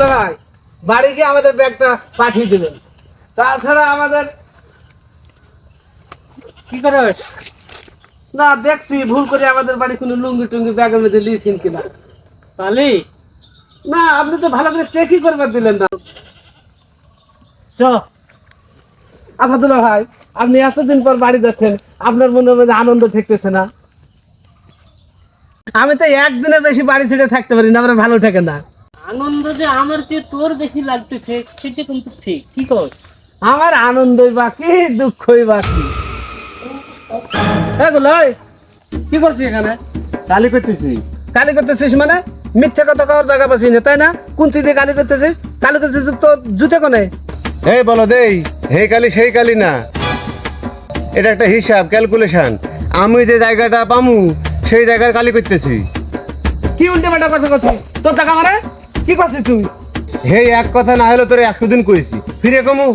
দুলা ভাই বাড়ি গিয়ে আমাদের ব্যাগটা পাঠিয়ে দেবেন তাছাড়া আমাদের কি করস না দেখছি ভুল করে আমাদের বাড়ি কোনো লুঙ্গি টুঙ্গি ব্যাগের মধ্যে লিয়েছেন কিনা। পালি না আপনি তো ভালো করে চেকই করবার দিলেন না। চ। আচ্ছা দুলা ভাই আপনি এতদিন পর বাড়ি যাচ্ছেন আপনার মনের মধ্যে আনন্দ ঠেকতেছে না? আমি তো একদিনের বেশি বাড়ি ছেড়ে থাকতে পারি না আমার ভালো ঠেকে না। আনন্দ যে আমার চেয়ে তোর বেশি লাগতেছে সেটা কিন্তু ঠিক। কি কর? আমার আনন্দই বাকি দুঃখই বাকি। কি করছিস এখানে? কালি করতেছি। কালি করতেছিস মানে? মিথ্যে কথা কওয়ার জায়গা পাচ্ছি না তাই না? কোন চিঠি কালি করতেছিস? কালি করতেছিস তো জুতে কোনে? এই বলো দেই হে কালি সেই কালি না। এটা একটা হিসাব ক্যালকুলেশন। আমি যে জায়গাটা পামু সেই জায়গার কালি করতেছি। কি উল্টে পাল্টা কথা করছিস? তোর টাকা মানে কি করছিস তুই? হে এক কথা না হলে তোর একশো দিন কইছি। ফিরে কমু,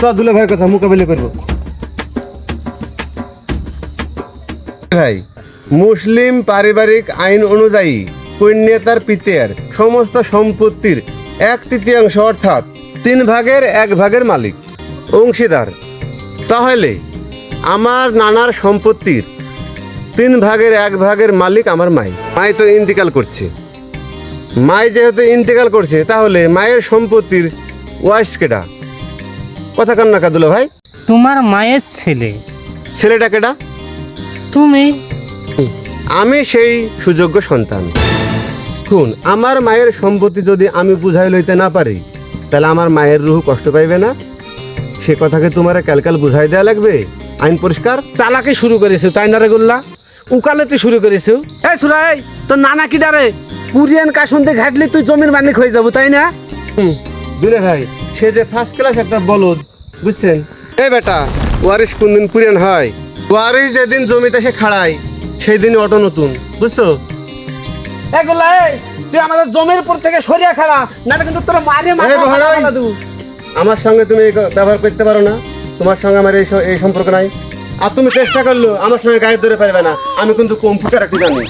চ, দুলে ভাইয়ের কথা মোকাবিলা করব। ভাই, মুসলিম পারিবারিক আইন অনুযায়ী কন্যাতার পিতের সমস্ত সম্পত্তির এক তৃতীয়াংশ অর্থাৎ তিন ভাগের এক ভাগের মালিক, অংশীদার। তাহলে আমার নানার সম্পত্তির তিন ভাগের এক ভাগের মালিক আমার মাই। মাই তো ইন্তিকাল করছে। মাই যেহেতু ইন্তেকাল করছে তাহলে মায়ের সম্পত্তির ওয়াইস কেটা কথা কান না কাদুলা ভাই। তোমার মায়ের ছেলে। ছেলেটা কেটা তুমি? আমি সেই সুযোগ্য সন্তান। শুন আমার মায়ের সম্পত্তি যদি আমি বুঝাই লইতে না পারি তাহলে আমার মায়ের রুহ কষ্ট পাইবে না? সে কথাকে তোমার ক্যালকাল বুঝাই দেওয়া লাগবে? আইন পরিষ্কার? চালাকি শুরু করেছে তাই না রে গোল্লা? উকালে তুই শুরু করেছ। এই সুরাই তোর নানা কি ডারে? কুরিয়ান কাশুনতে ঘাটলে তুই জমির মালিক হয়ে যাব তাই না? দুলে ভাই সে যে ফার্স্ট ক্লাস একটা বলদ বুঝছেন? এই বেটা ওয়ারিস কোন দিন পুরান হয়? ওয়ারিস যেদিন জমিতে সে খাড়ায় সেই দিন অটো নতুন বুঝছ? এই গোল্লা তুই আমাদের জমির উপর থেকে সরিয়া খাড়া না কিন্তু তোর এই বহারাই। আমার সঙ্গে তুমি ব্যবহার করতে পারো না তোমার সঙ্গে আমার এই এই সম্পর্ক নাই। আর তুমি চেষ্টা করল আমার সঙ্গে গায়ে ধরে পারবে না আমি কিন্তু কম্পিউটার একটু জানি।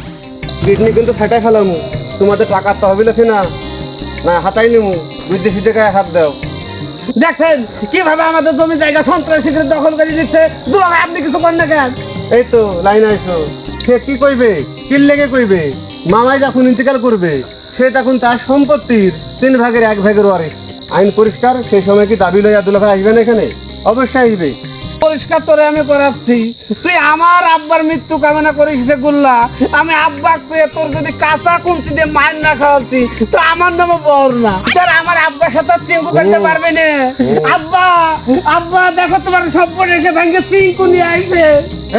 কিডনি কিন্তু ফেটাই ফেলামু। তোমাদের টাকা তহবিল আছে না। না হাতাই নিমু। বুদ্ধি সুদ্ধে গায়ে হাত দাও। দেখছেন? কীভাবে আমাদের জমি জায়গা সন্ত্রাসী করে দখল করে দিচ্ছে? দুলা ভাই আপনি কিছু করেন না কেন? এই তো লাইন আইছো। সে কি কইবে? কি লেগে কইবে? মামাই যখন ইন্তেকাল করবে সে তখন তার সম্পত্তির তিন ভাগের এক ভাগের ওয়ারিস আইন পরিষ্কার সেই সময় কি দাবি লইয়া দুলা ভাই আসবে না এখানে? অবশ্যই আসবে। পরিষ্কার তোরে আমি করাচ্ছি তুই আমার আব্বার মৃত্যু কামনা করিস গুল্লা। আমি আব্বা পেয়ে তোর যদি কাঁচা দিয়ে মার না খাওয়াচ্ছি তো আমার নামে বর না। তোর আমার আব্বার সাথে চিঙ্কু করতে পারবে না। আব্বা আব্বা দেখো তোমার সম্পদ এসে ভেঙে চিঙ্কু নিয়ে আইছে।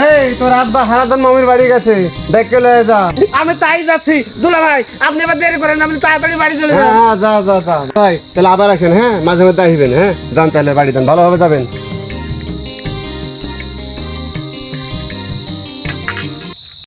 এই তোর আব্বা মামির বাড়ি গেছে। দেখে লয়ে যা। আমি তাই যাচ্ছি। দুলা ভাই আপনি এবার দেরি করেন আপনি তাড়াতাড়ি বাড়ি চলে যান। হ্যাঁ, যা যা যা। ভাই তাহলে আবার আসেন হ্যাঁ? মাঝে মধ্যে আসবেন হ্যাঁ? যান তাহলে বাড়ি যান ভালোভাবে যাবেন।